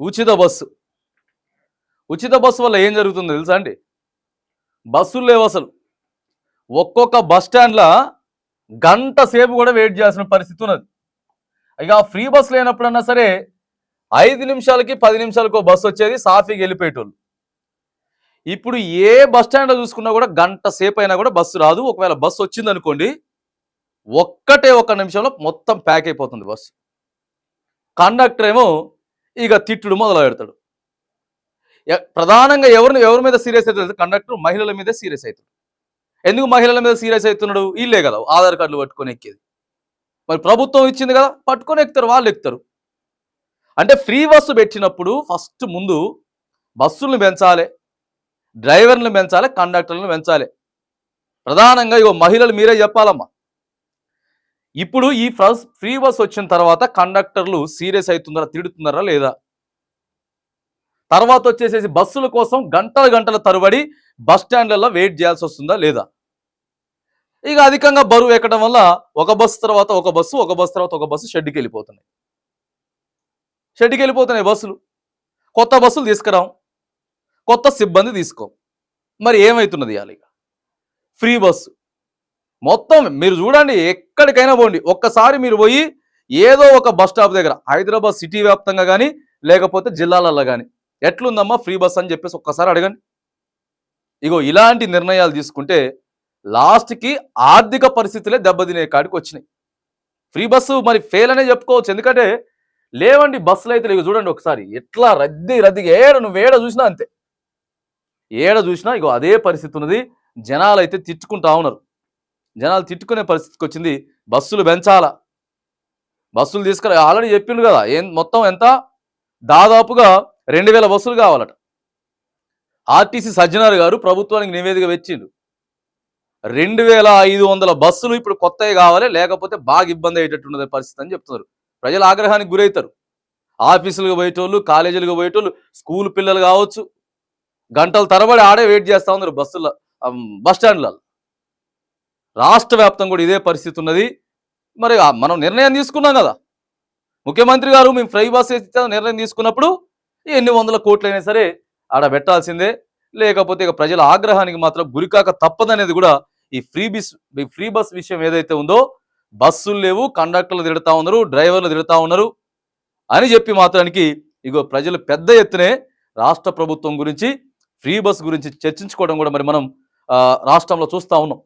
ఉచిత బస్సు. ఉచిత బస్సు వల్ల ఏం జరుగుతుందో తెలుసా అండి? బస్సులు లేవు అసలు. ఒక్కొక్క బస్ స్టాండ్లో గంట సేపు కూడా వెయిట్ చేయాల్సిన పరిస్థితి ఉన్నది. ఇక ఆ ఫ్రీ బస్ లేనప్పుడన్నా సరే ఐదు నిమిషాలకి పది నిమిషాలకు బస్సు వచ్చేది సాఫీకి వెళ్ళిపోయేటోళ్ళు. ఇప్పుడు ఏ బస్ స్టాండ్లో చూసుకున్నా కూడా గంట సేపు అయినా కూడా బస్సు రాదు. ఒకవేళ బస్సు వచ్చిందనుకోండి ఒక్కటే ఒక్క నిమిషంలో మొత్తం ప్యాక్ అయిపోతుంది బస్సు. కండక్టర్ ఏమో ఇక తిట్టుడు మొదలు పెడతాడు ఎ- ప్రధానంగా ఎవరిని ఎవరి మీద సీరియస్ అవుతాడు కండక్టర్ మహిళల మీదే సీరియస్ అవుతాడు. ఎందుకు మహిళల మీద సీరియస్ అవుతున్నాడు? వీళ్ళే కదా ఆధార్ కార్డులు పట్టుకొని ఎక్కేది. మరి ప్రభుత్వం ఇచ్చింది కదా పట్టుకొని ఎక్కుతారు వాళ్ళు ఎక్కుతారు. అంటే ఫ్రీ బస్సు పెట్టినప్పుడు ఫస్ట్ ముందు బస్సులను పెంచాలి డ్రైవర్లను పెంచాలి కండక్టర్లను పెంచాలి. ప్రధానంగా ఇగో మహిళలు మీరే చెప్పాలమ్మా. ఇప్పుడు ఈ ఫ్రస్ ఫ్రీ బస్ వచ్చిన తర్వాత కండక్టర్లు సీరియస్ అవుతున్నారా తిడుతున్నారా లేదా? తర్వాత వచ్చేసేసి బస్సుల కోసం గంటల గంటల తరబడి బస్ స్టాండ్లలో వెయిట్ చేయాల్సి వస్తుందా లేదా? ఇక అధికంగా బరువు ఎక్కడం వల్ల ఒక బస్సు తర్వాత ఒక బస్సు ఒక బస్సు తర్వాత ఒక బస్సు షెడ్కి వెళ్ళిపోతున్నాయి. షెడ్కి వెళ్ళిపోతున్నాయి బస్సులు. కొత్త బస్సులు తీసుకురాం కొత్త సిబ్బంది తీసుకోం. మరి ఏమవుతున్నది ఇవాళ ఇక? Free bus. మొత్తం మీరు చూడండి ఎక్కడికైనా పోండి. ఒక్కసారి మీరు పోయి ఏదో ఒక బస్ స్టాప్ దగ్గర హైదరాబాద్ సిటీ వ్యాప్తంగా కానీ లేకపోతే జిల్లాలలో కానీ ఎట్లుందమ్మా ఫ్రీ బస్ అని చెప్పేసి ఒక్కసారి అడగండి. ఇగో ఇలాంటి నిర్ణయాలు తీసుకుంటే లాస్ట్కి ఆర్థిక పరిస్థితులే దెబ్బతినే కాడికి వచ్చినాయి. ఫ్రీ బస్సు మరి ఫెయిల్ అనే చెప్పుకోవచ్చు. ఎందుకంటే లేవండి బస్సులు అయితే లేవు. చూడండి ఒకసారి. ఎట్లా రద్దీ రద్దీ ఏడ నువ్వు ఏడ చూసినా అంతే. ఏడ చూసినా ఇగో అదే పరిస్థితి ఉన్నది. జనాలు అయితే తిట్టుకుంటా ఉన్నారు. జనాలు తిట్టుకునే పరిస్థితికి వచ్చింది బస్సులు పెంచాల? బస్సులు తీసుకురా ఆల్రెడీ చెప్పిండు కదా ఏం మొత్తం ఎంత? దాదాపుగా రెండు వేల బస్సులు కావాలట. ఆర్టీసీ సజ్జనార్ గారు ప్రభుత్వానికి నివేదిక వచ్చిండు రెండు వేల ఐదు వందల బస్సులు ఇప్పుడు కొత్తవి కావాలి లేకపోతే బాగా ఇబ్బంది అయ్యేటట్టున్నది పరిస్థితి అని చెప్తున్నారు. ప్రజలు ఆగ్రహానికి గురవుతారు. ఆఫీసులకు పోయేటోళ్ళు కాలేజీలకు పోయేటోళ్ళు స్కూల్ పిల్లలు కావచ్చు. గంటల తరబడి ఆడే వెయిట్ చేస్తూ ఉన్నారు బస్సుల బస్ స్టాండ్లలో రాష్ట్ర వ్యాప్తం కూడా ఇదే పరిస్థితి ఉన్నది. మరి మనం నిర్ణయం తీసుకున్నాం కదా. ముఖ్యమంత్రి గారు మేము ఫ్రై బస్ నిర్ణయం తీసుకున్నప్పుడు ఎన్ని వందల కోట్లైనా సరే ఆడ పెట్టాల్సిందే. లేకపోతే ఇక ప్రజల ఆగ్రహానికి మాత్రం గురికాక తప్పదనేది కూడా ఈ ఫ్రీ బిస్ ఈ ఫ్రీ బస్ విషయం ఏదైతే ఉందో బస్సులు లేవు కండక్టర్లు తిడతా ఉన్నారు డ్రైవర్లు తిడతా ఉన్నారు అని చెప్పి మాత్రానికి ఇగో ప్రజలు పెద్ద ఎత్తునే రాష్ట్ర ప్రభుత్వం గురించి ఫ్రీ బస్ గురించి చర్చించుకోవడం కూడా మరి మనం రాష్ట్రంలో చూస్తా ఉన్నాం.